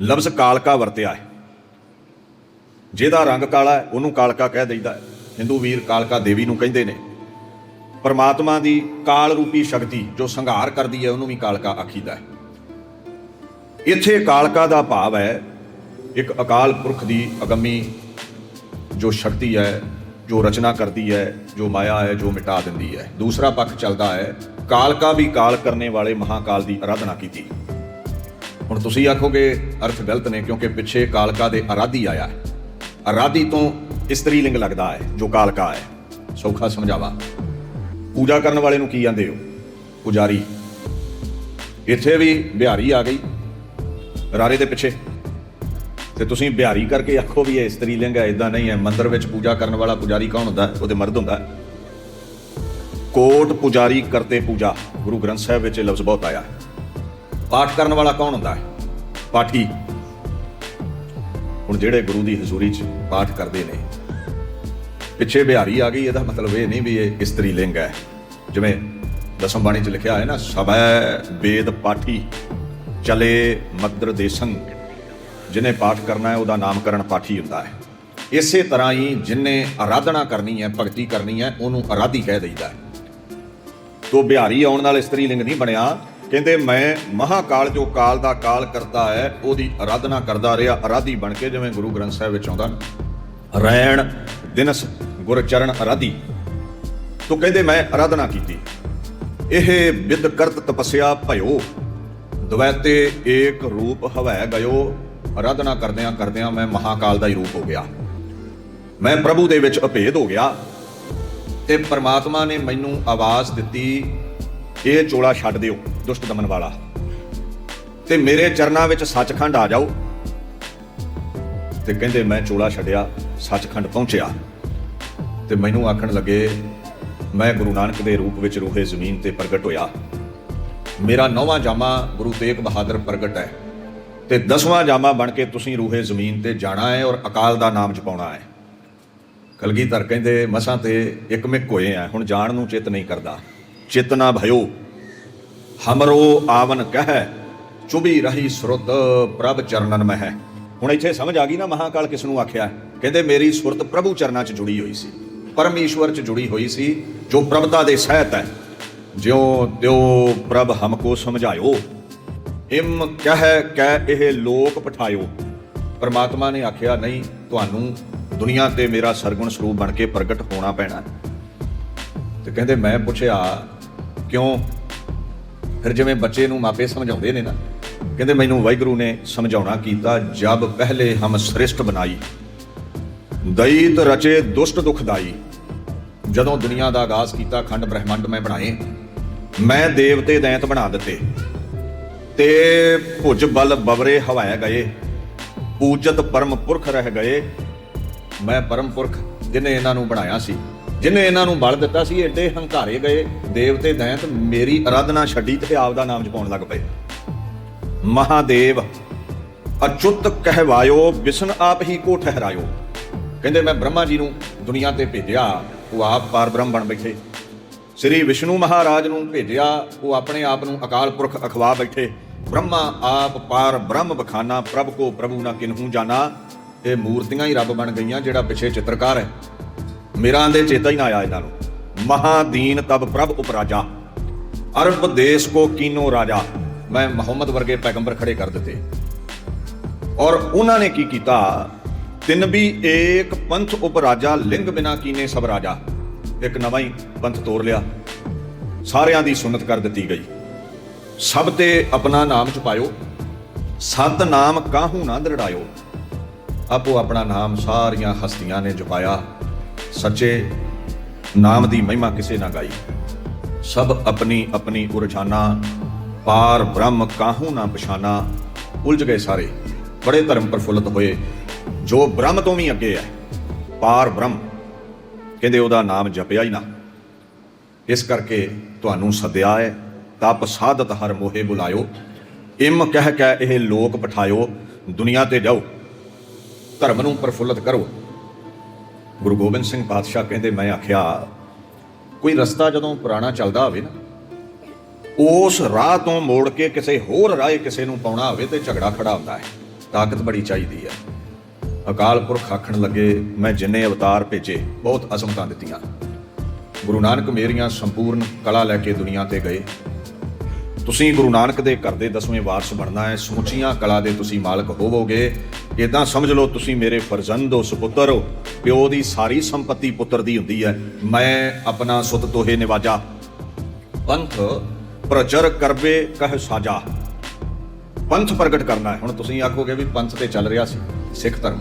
ਲਫ਼ਜ਼ ਕਾਲਕਾ ਵਰਤਿਆ ਹੈ। ਜਿਹਦਾ ਰੰਗ ਕਾਲਾ ਹੈ, ਉਹਨੂੰ ਕਾਲਕਾ ਕਹਿ ਦਈਦਾ ਹੈ। ਹਿੰਦੂ ਵੀਰ ਕਾਲਕਾ ਦੇਵੀ ਨੂੰ ਕਹਿੰਦੇ ਨੇ, ਪਰਮਾਤਮਾ ਦੀ ਕਾਲ ਰੂਪੀ ਸ਼ਕਤੀ ਜੋ ਸੰਘਾਰ ਕਰਦੀ ਹੈ, ਉਹਨੂੰ ਵੀ ਕਾਲਕਾ ਆਖੀਦਾ ਹੈ। ਇੱਥੇ ਕਾਲਕਾ ਦਾ ਭਾਵ ਹੈ, ਇੱਕ ਅਕਾਲ ਪੁਰਖ ਦੀ ਅਗੰਮੀ ਜੋ ਸ਼ਕਤੀ ਹੈ, ਜੋ ਰਚਨਾ ਕਰਦੀ ਹੈ, ਜੋ ਮਾਇਆ ਹੈ, ਜੋ ਮਿਟਾ ਦਿੰਦੀ ਹੈ। ਦੂਸਰਾ ਪੱਖ ਚੱਲਦਾ ਹੈ, ਕਾਲਕਾ ਵੀ ਕਾਲ ਕਰਨੇ ਵਾਲੇ ਮਹਾਕਾਲ ਦੀ ਆਰਾਧਨਾ ਕੀਤੀ। ਹੁਣ ਤੁਸੀਂ ਆਖੋਗੇ, ਅਰਥ ਗਲਤ ਨੇ ਕਿਉਂਕਿ ਪਿੱਛੇ ਕਾਲਕਾ ਦੇ ਅਰਾਧੀ ਆਇਆ ਹੈ। ਆਰਾਧੀ ਤੋਂ ਇਸਤਰੀ ਲਿੰਗ ਲੱਗਦਾ ਹੈ, ਜੋ ਕਾਲਕਾ ਹੈ। ਸੌਖਾ ਸਮਝਾਵਾ। ਪੂਜਾ ਕਰਨ ਵਾਲੇ ਨੂੰ ਕੀ ਕਹਿੰਦੇ ਹੋ? ਪੁਜਾਰੀ। ਇੱਥੇ ਵੀ ਬਿਹਾਰੀ ਆ ਗਈ, ਰਾਰੇ ਦੇ ਪਿੱਛੇ। ਤੇ ਤੁਸੀਂ ਬਿਹਾਰੀ ਕਰਕੇ ਆਖੋ ਵੀ ਇਹ ਇਸਤਰੀ ਲਿੰਗ ਹੈ ਇਦਾਂ ਨਹੀਂ ਹੈ। ਮੰਦਰ ਵਿੱਚ ਪੂਜਾ ਕਰਨ ਵਾਲਾ ਪੁਜਾਰੀ ਕੌਣ ਹੁੰਦਾ ਉਹਦੇ ਮਰਦ ਹੁੰਦਾ ਕੋਟ ਪੁਜਾਰੀ ਕਰਤੇ ਪੂਜਾ। ਗੁਰੂ ਗ੍ਰੰਥ ਸਾਹਿਬ ਵਿੱਚ ਇਹ ਲਫ਼ਜ਼ ਬਹੁਤ ਆਇਆ ਹੈ। ਪਾਠ ਕਰਨ ਵਾਲਾ ਕੌਣ ਹੁੰਦਾ ਹੈ? ਪਾਠੀ। ਹੁਣ ਜਿਹੜੇ ਗੁਰੂ ਦੀ ਹਜ਼ੂਰੀ 'ਚ ਪਾਠ ਕਰਦੇ ਨੇ, ਪਿੱਛੇ ਬਿਹਾਰੀ ਆ ਗਈ, ਇਹਦਾ ਮਤਲਬ ਇਹ ਨਹੀਂ ਵੀ ਇਹ ਇਸਤਰੀ ਲਿੰਗ ਹੈ। ਜਿਵੇਂ ਦਸਮ ਬਾਣੀ 'ਚ ਲਿਖਿਆ ਹੈ ਨਾ, ਸਭੈ ਵੇਦ ਪਾਠੀ, ਚਲੇ ਮਦਰ ਦੇਸੰ। ਜਿਹਨੇ ਪਾਠ ਕਰਨਾ ਹੈ, ਉਹਦਾ ਨਾਮਕਰਨ ਪਾਠੀ ਹੁੰਦਾ ਹੈ। ਇਸੇ ਤਰ੍ਹਾਂ ਹੀ ਜਿਨੇ ਆਰਾਧਨਾ ਕਰਨੀ ਹੈ, ਭਗਤੀ ਕਰਨੀ ਹੈ, ਉਹਨੂੰ ਆਰਾਧੀ ਕਹਿ ਦਈਦਾ ਹੈ। ਤੋ ਬਿਹਾਰੀ ਆਉਣ ਨਾਲ ਇਸਤਰੀ ਲਿੰਗ ਨਹੀਂ ਬਣਿਆ। ਕਹਿੰਦੇ ਮੈਂ ਮਹਾਕਾਲ ਜੋ ਕਾਲ ਦਾ ਕਾਲ ਕਰਤਾ ਹੈ ਉਹਦੀ ਆਰਾਧਨਾ ਕਰਦਾ ਰਿਹਾ ਆਰਾਧੀ ਬਣ ਕੇ ਜਿਵੇਂ ਗੁਰੂ ਗ੍ਰੰਥ ਸਾਹਿਬ ਵਿੱਚ ਆਉਂਦਾ ਨਾ, ਰੈਣ ਦਿਨਸ ਗੁਰ ਚਰਨ ਆਰਾਧੀ ਤੋ ਕਹਿੰਦੇ ਮੈਂ ਆਰਾਧਨਾ ਕੀਤੀ। ਇਹ ਵਿਦ ਕਰਤ ਤਪਸਿਆ ਭਇਓ ਦਵੈਤੇ ਏਕ ਰੂਪ ਹਵੈ ਗਇਓ ਆਰਾਧਨਾ ਕਰਦਿਆਂ ਕਰਦਿਆਂ ਮੈਂ ਮਹਾਕਾਲ ਦਾ ਹੀ ਰੂਪ ਹੋ ਗਿਆ। ਮੈਂ ਪ੍ਰਭੂ ਦੇ ਵਿੱਚ ਅਭੇਦ ਹੋ ਗਿਆ ਤੇ ਪ੍ਰਮਾਤਮਾ ਨੇ ਮੈਨੂੰ ਆਵਾਜ਼ ਦਿੱਤੀ ਇਹ ਚੋਲਾ ਛੱਡ ਦਿਓ। ਦੁਸ਼ਟ ਦਮਨ ਵਾਲਾ। ਤੇ ਮੇਰੇ ਚਰਨਾਂ ਵਿੱਚ ਸੱਚਖੰਡ ਆ ਜਾਓ। ਤੇ ਕਹਿੰਦੇ, ਮੈਂ ਚੋਲਾ ਛੱਡਿਆ, ਸੱਚਖੰਡ ਪਹੁੰਚਿਆ। ਤੇ ਮੈਨੂੰ ਆਖਣ ਲੱਗੇ, ਮੈਂ ਗੁਰੂ ਨਾਨਕ ਦੇ ਰੂਪ ਵਿੱਚ ਰੂਹੇ ਜ਼ਮੀਨ ਤੇ ਪ੍ਰਗਟ ਹੋਇਆ। ਮੇਰਾ ਨੌਵਾਂ ਜਾਮਾ ਗੁਰੂ ਤੇਗ ਬਹਾਦਰ ਪ੍ਰਗਟ ਹੈ। ਤੇ ਦਸਵਾਂ ਜਾਮਾ ਬਣ ਕੇ ਤੁਸੀਂ ਰੂਹੇ ਜ਼ਮੀਨ ਤੇ ਜਾਣਾ ਹੈ ਔਰ ਅਕਾਲ ਦਾ ਨਾਮ ਜਪਾਉਣਾ ਹੈ। ਕਲਗੀਧਰ ਕਹਿੰਦੇ, ਮਸਾਂ ਤੇ ਇੱਕ ਮਿਕ ਹੋਏ ਆ, ਹੁਣ ਜਾਣ ਨੂੰ ਚਿੱਤ ਨਹੀਂ ਕਰਦਾ। ਚਿਤ ਨਾ ਭਇਓ ਹਮਰੋ ਆਵਨ ਕਹਿ ਚੁਬੀ ਰਹੀ ਸੁਰਤ ਪ੍ਰਭ ਚਰਨਨ ਮਹਿ ਹੁਣ ਇੱਥੇ ਸਮਝ ਆ ਗਈ ਨਾ ਮਹਾਕਾਲ ਕਿਸ ਨੂੰ ਆਖਿਆ ਕਹਿੰਦੇ ਮੇਰੀ ਸੁਰਤ ਪ੍ਰਭੂ ਚਰਨਾਂ 'ਚ ਜੁੜੀ ਹੋਈ ਸੀ ਪਰਮੇਸ਼ਵਰ 'ਚ ਜੁੜੀ ਹੋਈ ਸੀ ਜੋ ਪ੍ਰਭਤਾ ਦੇ ਸਹਿਤ ਹੈ ਜਿਉ ਤਿਉ ਪ੍ਰਭ ਹਮਕੋ ਸਮਝਾਇਓ ਇਮ ਕਹਿ ਕਹਿ ਇਹ ਲੋਕ ਪਠਾਇਓ ਪਰਮਾਤਮਾ ਨੇ ਆਖਿਆ ਨਹੀਂ ਤੁਹਾਨੂੰ ਦੁਨੀਆ ਤੇ ਮੇਰਾ ਸਰਗੁਣ ਸਰੂਪ ਬਣ ਕੇ ਪ੍ਰਗਟ ਹੋਣਾ ਪੈਣਾ ਤੇ ਕਹਿੰਦੇ ਮੈਂ ਪੁੱਛਿਆ ਕਿਉਂ ਫਿਰ ਜਿਵੇਂ ਬੱਚੇ ਨੂੰ ਮਾਪੇ ਸਮਝਾਉਂਦੇ ਨੇ ਨਾ, ਕਹਿੰਦੇ ਮੈਨੂੰ ਵਾਹਿਗੁਰੂ ਨੇ ਸਮਝਾਉਣਾ ਕੀਤਾ, ਜਬ ਪਹਿਲੇ ਹਮ ਸ੍ਰਿਸ਼ਟ ਬਣਾਈ ਦਇਤ ਰਚੇ ਦੁਸ਼ਟ ਦੁਖਦਾਈ ਜਦੋਂ ਦੁਨੀਆ ਦਾ ਆਗਾਜ਼ ਕੀਤਾ, ਖੰਡ ਬ੍ਰਹਿਮੰਡ ਮੈਂ ਬਣਾਏ, ਮੈਂ ਦੇਵਤੇ ਦੈਂਤ ਬਣਾ ਦਿੱਤੇ, ਤੇ ਭੁਜ ਬਲ ਬਵਰੇ ਹਵਾਇਆ ਗਏ, ਪੂਜਤ ਪਰਮ ਪੁਰਖ ਰਹਿ ਗਏ। ਮੈਂ ਪਰਮ ਪੁਰਖ ਜਿਨੇ ਇਹਨਾਂ ਨੂੰ ਬਣਾਇਆ ਸੀ। ਜਿਨੇ ਇਹਨਾਂ ਨੂੰ ਬਲ ਦਿੱਤਾ ਸੀ, ਏਡੇ ਹੰਕਾਰੇ ਗਏ। ਦੇਵਤੇ ਦੈਂਤ ਮੇਰੀ ਅਰਾਧਨਾ ਛੱਡੀ ਤੇ ਆਪ ਦਾ ਨਾਮ ਜਪਾਉਣ ਲੱਗ ਪਏ। ਮਹਾਦੇਵ, ਅਚੁੱਤ ਕਹਿਵਾਇਓ ਵਿਸ਼ਨ ਆਪ ਹੀ ਕੋ ਠਹਿਰਾਇਓ। ਕਹਿੰਦੇ, ਮੈਂ ਬ੍ਰਹਮਾ ਜੀ ਨੂੰ ਦੁਨੀਆ ਤੇ ਭੇਜਿਆ, ਉਹ ਆਪ ਪਾਰ ਬ੍ਰਹਮ ਬਣ ਬੈਠੇ। ਸ੍ਰੀ ਵਿਸ਼ਨੂੰ ਮਹਾਰਾਜ ਨੂੰ ਭੇਜਿਆ, ਉਹ ਆਪਣੇ ਆਪ ਨੂੰ ਅਕਾਲ ਪੁਰਖ ਅਖਵਾ ਬੈਠੇ। ਬ੍ਰਹਮਾ ਆਪ ਪਾਰ ਬ੍ਰਹਮ ਬਖਾਨਾ, ਪ੍ਰਭ ਕੋ ਪ੍ਰਭੂ ਨਾ ਕਿਨਹੂ ਜਾਣਾ। ਇਹ ਮੂਰਤੀਆਂ ਹੀ ਰੱਬ ਬਣ ਗਈਆਂ, ਜਿਹੜਾ ਪਿੱਛੇ ਚਿੱਤਰਕਾਰ ਹੈ। ਮੇਰਾ ਦੇ ਚੇਤਾ ਹੀ ਨਾ ਆਇਆ ਇਹਨਾਂ ਨੂੰ। ਮਹਾਦੀਨ ਤਬ ਪ੍ਰਭ ਉਪਰਾਜਾ। ਅਰਬ ਦੇਸ਼ ਕੋ ਕੀਨੋ ਰਾਜਾ। ਮੈਂ ਮੁਹੰਮਦ ਵਰਗੇ ਪੈਗੰਬਰ ਖੜੇ ਕਰ ਦਿੱਤੇ। ਔਰ ਉਹਨਾਂ ਨੇ ਕੀ ਕੀਤਾ? ਤਿੰਨ ਵੀ ਏਕ ਪੰਥ ਉਪਰਾਜਾ, ਲਿੰਗ ਬਿਨਾ ਕੀਨੇ ਸਭ ਰਾਜਾ। ਇੱਕ ਨਵਾਂ ਹੀ ਪੰਥ ਤੋੜ ਲਿਆ। ਸਾਰਿਆਂ ਦੀ ਸੁਨਤ ਕਰ ਦਿੱਤੀ ਗਈ। ਸਭ ਤੇ ਆਪਣਾ ਨਾਮ ਛੁਪਾਇਓ। ਸਤ ਨਾਮ ਕਾਹੂ ਨਾ ਦਰੜਾਇਓ। ਆਪੋ ਆਪਣਾ ਨਾਮ ਸਾਰੀਆਂ ਹਸਤੀਆਂ ਨੇ ਜਪਾਇਆ। ਸੱਚੇ ਨਾਮ ਦੀ ਮਹਿਮਾ ਕਿਸੇ ਨਾ ਗਾਈ। ਸਭ ਆਪਣੀ ਆਪਣੀ ਉਰਝਾਨਾ ਪਾਰ ਬ੍ਰਹਮ ਕਾਹੂ ਨਾ ਪਛਾਨਾ, ਉਲਝ ਗਏ ਸਾਰੇ। ਬੜੇ ਧਰਮ ਪ੍ਰਫੁੱਲਤ ਹੋਏ, ਜੋ ਬ੍ਰਹਮ ਤੋਂ ਵੀ ਅੱਗੇ ਹੈ, ਪਾਰ ਬ੍ਰਹਮ। ਕਹਿੰਦੇ ਉਹਦਾ ਨਾਮ ਜਪਿਆ ਹੀ ਨਾ। ਇਸ ਕਰਕੇ ਤੁਹਾਨੂੰ ਸਦਿਆ ਹੈ, ਤਪ ਸਾਧਤ ਹਰ ਮੋਹੇ ਬੁਲਾਇਓ। ਇਮ ਕਹਿ ਕੇ ਇਹ ਲੋਕ ਪਠਾਇਓ, ਦੁਨੀਆ ਤੇ ਜਾਓ, ਧਰਮ ਨੂੰ ਪ੍ਰਫੁੱਲਤ ਕਰੋ। ਗੁਰੂ ਗੋਬਿੰਦ ਸਿੰਘ ਪਾਤਸ਼ਾਹ ਕਹਿੰਦੇ, ਮੈਂ ਆਖਿਆ, ਕੋਈ ਰਸਤਾ ਜਦੋਂ ਪੁਰਾਣਾ ਚੱਲਦਾ ਹੋਵੇ ਨਾ, ਉਸ ਰਾਹ ਤੋਂ ਮੋੜ ਕੇ ਕਿਸੇ ਹੋਰ ਰਾਹ ਕਿਸੇ ਨੂੰ ਪਾਉਣਾ ਹੋਵੇ ਤੇ ਝਗੜਾ ਖੜਾ ਹੁੰਦਾ ਹੈ। ਤਾਕਤ ਬੜੀ ਚਾਹੀਦੀ ਹੈ ਅਕਾਲ ਪੁਰਖ ਆਖਣ ਲੱਗੇ, ਮੈਂ ਜਿੰਨੇ ਅਵਤਾਰ ਭੇਜੇ, ਬਹੁਤ ਅਸਮਤਾਂ ਦਿੱਤੀਆਂ। ਗੁਰੂ ਨਾਨਕ ਮੇਰੀਆਂ ਸੰਪੂਰਨ ਕਲਾ ਲੈ ਕੇ ਦੁਨੀਆ ਤੇ ਗਏ। ਤੁਸੀਂ ਗੁਰੂ ਨਾਨਕ ਦੇ ਘਰ ਦੇ ਦਸਵੇਂ ਵਾਰਸ ਬਣਨਾ ਹੈ ਸਮੁੱਚੀਆਂ ਕਲਾ ਦੇ ਤੁਸੀਂ ਮਾਲਕ ਹੋਵੋਗੇ। ਇਦਾਂ ਸਮਝ ਲਓ, ਤੁਸੀਂ ਮੇਰੇ ਫਰਜ਼ੰਦ ਹੋ ਸੁਪੁੱਤਰ ਹੋ। ਪਿਓ ਦੀ ਸਾਰੀ ਸੰਪਤੀ ਪੁੱਤਰ ਦੀ ਹੁੰਦੀ ਹੈ। ਮੈਂ ਆਪਣਾ ਸੁਤ ਤੋਹੇ ਨਿਵਾਜਾ। ਪੰਥ ਪ੍ਰਚਰ ਕਰਵੇ ਕਹਿ ਸਾਜਾ। ਪੰਥ ਪ੍ਰਗਟ ਕਰਨਾ ਹੈ। ਹੁਣ ਤੁਸੀਂ ਆਖੋਗੇ ਵੀ ਪੰਥ ਤੇ ਚੱਲ ਰਿਹਾ ਸੀ, ਸਿੱਖ ਧਰਮ।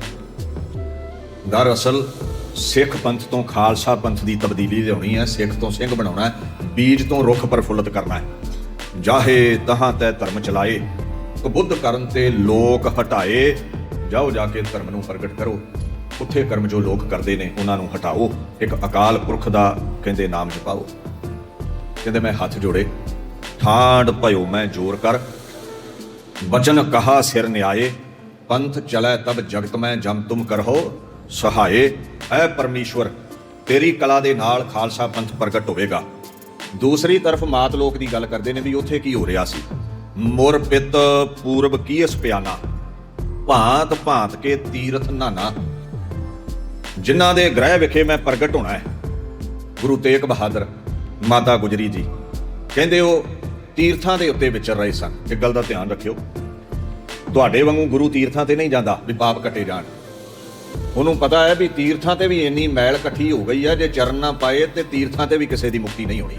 ਦਰਅਸਲ ਸਿੱਖ ਪੰਥ ਤੋਂ ਖਾਲਸਾ ਪੰਥ ਦੀ ਤਬਦੀਲੀ ਲਿਆਉਣੀ ਹੈ। ਸਿੱਖ ਤੋਂ ਸਿੰਘ ਬਣਾਉਣਾ ਹੈ। ਬੀਜ ਤੋਂ ਰੁੱਖ ਪ੍ਰਫੁੱਲਤ ਕਰਨਾ ਹੈ। ਜਾਹੇ ਤਹਾਂ ਤੈ ਧਰਮ ਚਲਾਏ ਕਬੁੱਧ ਕਰਨ ਤੇ ਲੋਕ ਹਟਾਏ। ਜਾਓ ਜਾ ਕੇ ਧਰਮ ਨੂੰ ਪ੍ਰਗਟ ਕਰੋ। ਉੱਥੇ ਕਰਮ ਜੋ ਲੋਕ ਕਰਦੇ ਨੇ, ਉਹਨਾਂ ਨੂੰ ਹਟਾਓ। ਇੱਕ ਅਕਾਲ ਪੁਰਖ ਦਾ ਕਹਿੰਦੇ ਨਾਮ ਜਪਾਓ। ਕਹਿੰਦੇ ਮੈਂ ਹੱਥ ਜੋੜੇ ਠਾੜ ਭਇਓ ਮੈਂ ਜੋਰ ਕਰ। ਬਚਨ ਕਹਾ ਸਿਰ ਨਿਆਏ, ਪੰਥ ਚਲੈ ਤਬ ਜਗਤ ਮੈਂ ਜਮ ਤੁਮ ਕਰਹੋ, ਸਹਾਏ। ਐ ਪਰਮੇਸ਼ਵਰ, ਤੇਰੀ ਕਲਾ ਦੇ ਨਾਲ ਖਾਲਸਾ ਪੰਥ ਪ੍ਰਗਟ ਹੋਵੇਗਾ। ਦੂਸਰੀ ਤਰਫ ਮਾਤ ਲੋਕ ਦੀ ਗੱਲ ਕਰਦੇ ਨੇ ਵੀ ਉੱਥੇ ਕੀ ਹੋ ਰਿਹਾ ਸੀ? ਮੁਰ ਪਿਤ ਪੂਰਬ ਕੀਸ ਪਿਆਨਾ? ਭਾਂਤ ਭਾਂਤ ਕੇ ਤੀਰਥ ਨਾਨਾ। ਜਿਨ੍ਹਾਂ ਦੇ ਗ੍ਰਹਿ ਵਿਖੇ ਮੈਂ ਪ੍ਰਗਟ ਹੋਣਾ ਹੈ। ਗੁਰੂ ਤੇਗ ਬਹਾਦਰ, ਮਾਤਾ ਗੁਜਰੀ ਜੀ, ਕਹਿੰਦੇ ਉਹ ਤੀਰਥਾਂ ਦੇ ਉੱਤੇ ਵਿਚਰ ਰਹੇ ਸਨ। ਇੱਕ ਗੱਲ ਦਾ ਧਿਆਨ ਰੱਖਿਓ। ਤੁਹਾਡੇ ਵਾਂਗੂ ਗੁਰੂ ਤੀਰਥਾਂ ਤੇ ਨਹੀਂ ਜਾਂਦਾ, ਵੀ ਪਾਪ ਕੱਟੇ ਜਾਣ। ਉਹਨੂੰ ਪਤਾ ਹੈ ਵੀ ਤੀਰਥਾਂ ਤੇ ਵੀ ਇੰਨੀ ਮੈਲ ਇਕੱਠੀ ਹੋ ਗਈ ਹੈ, ਜੇ ਚਰਨ ਨਾ ਪਾਏ ਤੇ ਤੀਰਥਾਂ ਤੇ ਵੀ ਕਿਸੇ ਦੀ ਮੁਕਤੀ ਨਹੀਂ ਹੋਣੀ।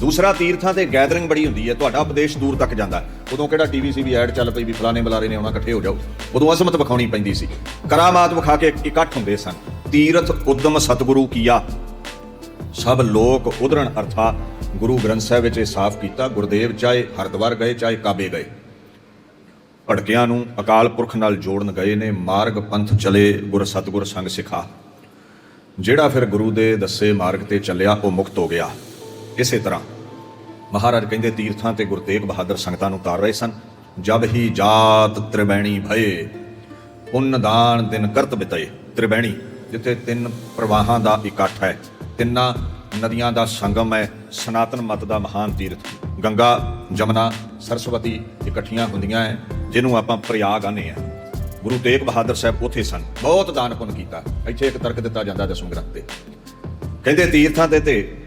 ਦੂਸਰਾ, ਤੀਰਥਾਂ ਤੇ ਗੈਦਰਿੰਗ ਬੜੀ ਹੁੰਦੀ ਹੈ। ਤੁਹਾਡਾ ਉਪਦੇਸ਼ ਦੂਰ ਤੱਕ ਜਾਂਦਾ ਉਦੋਂ ਕਿਹੜਾ ਟੀਵੀ ਸੀ ਵੀ ਐਡ ਚੱਲ ਪਈ ਵੀ ਫਲਾਣੇ ਬੁਲਾਰੇ ਨੇ ਆਉਣਾ, ਇਕੱਠੇ ਹੋ ਜਾਓ। ਉਦੋਂ ਅਸਮਤ ਵਿਖਾਉਣੀ ਪੈਂਦੀ ਸੀ। ਕਰਾਮਾਤ ਵਿਖਾ ਕੇ ਇਕੱਠ ਹੁੰਦੇ ਸਨ। ਤੀਰਥ ਉਦਮ ਸਤਿਗੁਰੂ ਕੀਆ। ਸਭ ਲੋਕ ਉਧਰਣ ਅਰਥਾ ਗੁਰੂ ਗ੍ਰੰਥ ਸਾਹਿਬ ਵਿੱਚ ਇਹ ਸਾਫ਼ ਕੀਤਾ, ਗੁਰਦੇਵ ਚਾਹੇ ਹਰਿਦੁਆਰ ਗਏ, ਚਾਹੇ ਕਾਬੇ ਗਏ। ਭੜਕਿਆਂ ਨੂੰ ਅਕਾਲ ਪੁਰਖ ਨਾਲ ਜੋੜਨ ਗਏ ਨੇ, ਮਾਰਗ ਪੰਥ ਚਲੇ ਗੁਰ ਸਤਿਗੁਰ ਸੰਗ ਸਿਖਾ। ਜਿਹੜਾ ਫਿਰ ਗੁਰੂ ਦੇ ਦੱਸੇ ਮਾਰਗ ਤੇ ਚੱਲਿਆ, ਉਹ ਮੁਕਤ ਹੋ ਗਿਆ। ਇਸੇ ਤਰ੍ਹਾਂ ਮਹਾਰਾਜ ਕਹਿੰਦੇ ਤੀਰਥਾਂ ਤੇ ਗੁਰੂ ਤੇਗ ਬਹਾਦਰ ਸੰਗਤਾਂ ਨੂੰ ਤਾਰ ਰਹੇ ਸਨ। ਜਬ ਹੀ ਜਾਤ ਤ੍ਰਿਵੈਣੀ ਭਏ, ਪੁੰਨ ਦਾਨ ਦਿਨ ਕਰਤ ਬਿਤਏ। ਤ੍ਰਿਵੈਣੀ ਜਿੱਥੇ ਤਿੰਨ ਪ੍ਰਵਾਹਾਂ ਦਾ ਇਕੱਠ ਹੈ, ਤਿੰਨਾਂ ਨਦੀਆਂ ਦਾ ਸੰਗਮ ਹੈ, ਸਨਾਤਨ ਮਤ ਦਾ ਮਹਾਨ ਤੀਰਥ। ਗੰਗਾ, ਜਮਨਾ, ਸਰਸਵਤੀ ਇਕੱਠੀਆਂ ਹੁੰਦੀਆਂ ਹੈ, ਜਿਹਨੂੰ ਆਪਾਂ ਪ੍ਰਯਾਗ ਆਨੇ ਆ ਗੁਰੂ ਤੇਗ ਬਹਾਦਰ ਸਾਹਿਬ ਉੱਥੇ ਸਨ, ਬਹੁਤ ਦਾਨ ਪੁੰਨ ਕੀਤਾ। ਇੱਥੇ ਇੱਕ ਤਰਕ ਦਿੱਤਾ ਜਾਂਦਾ ਦਸਮ ਗ੍ਰੰਥ ਤੇ। ਕਹਿੰਦੇ ਤੀਰਥਾਂ ਤੇ ਤੇ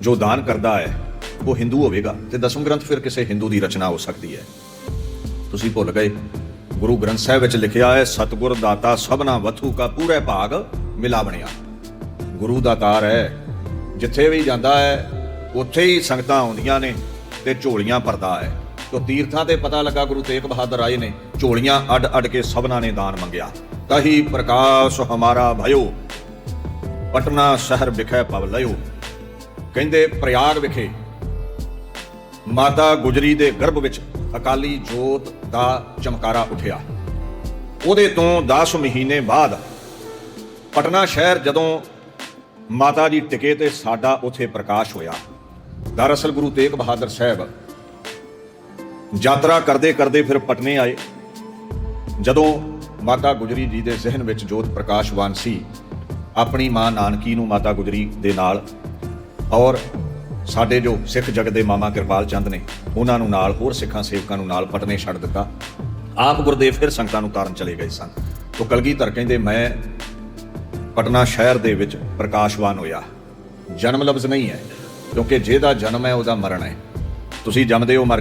ਜੋ ਦਾਨ ਕਰਦਾ ਹੈ, ਉਹ ਹਿੰਦੂ ਹੋਵੇਗਾ ਤੇ ਦਸਮ ਗ੍ਰੰਥ ਫਿਰ ਕਿਸੇ ਹਿੰਦੂ ਦੀ ਰਚਨਾ ਹੋ ਸਕਦੀ ਹੈ। ਤੁਸੀਂ ਭੁੱਲ ਗਏ। ਗੁਰੂ ਗ੍ਰੰਥ ਸਾਹਿਬ ਵਿੱਚ ਲਿਖਿਆ ਹੈ, ਸਤਿਗੁਰ ਦਾਤਾ ਸਭਨਾ ਵਥੂ ਕਾ ਪੂਰੇ ਭਾਗ ਮਿਲਾ ਬਣਿਆ ਗੁਰੂ ਦਾਤਾਰ ਹੈ, ਜਿੱਥੇ ਵੀ ਜਾਂਦਾ ਹੈ, ਉੱਥੇ ਹੀ ਸੰਗਤਾਂ ਆਉਂਦੀਆਂ ਨੇ ਤੇ ਝੋਲੀਆਂ ਭਰਦਾ ਹੈ। ਤੋ ਤੀਰਥਾਂ ਤੇ ਪਤਾ ਲੱਗਾ ਗੁਰੂ ਤੇਗ ਬਹਾਦਰ ਆਏ ਨੇ ਝੋਲੀਆਂ ਅੱਡ ਅੱਡ ਕੇ ਸਭਨਾ ਨੇ ਦਾਨ ਮੰਗਿਆ। ਤਹੀ ਪ੍ਰਕਾਸ਼ ਹਮਾਰਾ ਭਇਓ, ਪਟਨਾ ਸ਼ਹਿਰ ਵਿਖੇ ਪਵ ਲਿਓ ਕਹਿੰਦੇ, ਪ੍ਰਯਾਗ ਵਿਖੇ ਮਾਤਾ ਗੁਜਰੀ ਦੇ ਗਰਭ ਵਿੱਚ ਅਕਾਲੀ ਜੋਤ ਦਾ ਚਮਕਾਰਾ ਉੱਠਿਆ। ਉਹਦੇ ਤੋਂ 10 ਮਹੀਨੇ ਬਾਅਦ ਪਟਨਾ ਸ਼ਹਿਰ ਜਦੋਂ ਮਾਤਾ ਜੀ ਟਿਕੇ ਤੇ ਸਾਡਾ ਉਥੇ ਪ੍ਰਕਾਸ਼ ਹੋਇਆ। ਦਰਅਸਲ ਗੁਰੂ ਤੇਗ ਬਹਾਦਰ ਸਾਹਿਬ ਯਾਤਰਾ ਕਰਦੇ ਕਰਦੇ ਫਿਰ ਪਟਨੇ ਆਏ। ਜਦੋਂ ਮਾਤਾ ਗੁਜਰੀ ਜੀ ਦੇ ਜ਼ਿਹਨ ਵਿੱਚ ਜੋਤ ਪ੍ਰਕਾਸ਼ਵਾਨ ਸੀ, ਆਪਣੀ ਮਾਂ ਨਾਨਕੀ ਨੂੰ ਮਾਤਾ ਗੁਜਰੀ ਦੇ ਨਾਲ ਔਰ ਸਾਡੇ ਜੋ ਸਿੱਖ ਜਗਤ ਦੇ ਮਾਮਾ ਕਿਰਪਾਲ ਚੰਦ ਨੇ, ਉਹਨਾਂ ਨੂੰ ਨਾਲ ਹੋਰ ਸਿੱਖਾਂ ਸੇਵਕਾਂ ਨੂੰ ਨਾਲ ਪਟਨੇ ਛੱਡ ਦਿੱਤਾ। ਆਪ ਗੁਰਦੇਵ ਫਿਰ ਸੰਗਤਾਂ ਨੂੰ ਤਾਰਨ ਚਲੇ ਗਏ ਸਨ। ਤੋਂ ਕਲਗੀਧਰ ਕਹਿੰਦੇ, ਮੈਂ ਪਟਨਾ ਸ਼ਹਿਰ ਦੇ ਵਿੱਚ ਪ੍ਰਕਾਸ਼ਵਾਨ ਹੋਇਆ। ਜਨਮ ਲਫ਼ਜ਼ ਨਹੀਂ ਹੈ, ਕਿਉਂਕਿ ਜਿਹਦਾ ਜਨਮ ਹੈ, ਉਹਦਾ ਮਰਨ ਹੈ। ਤੁਸੀਂ ਜੰਮਦੇ ਹੋ, ਮਰ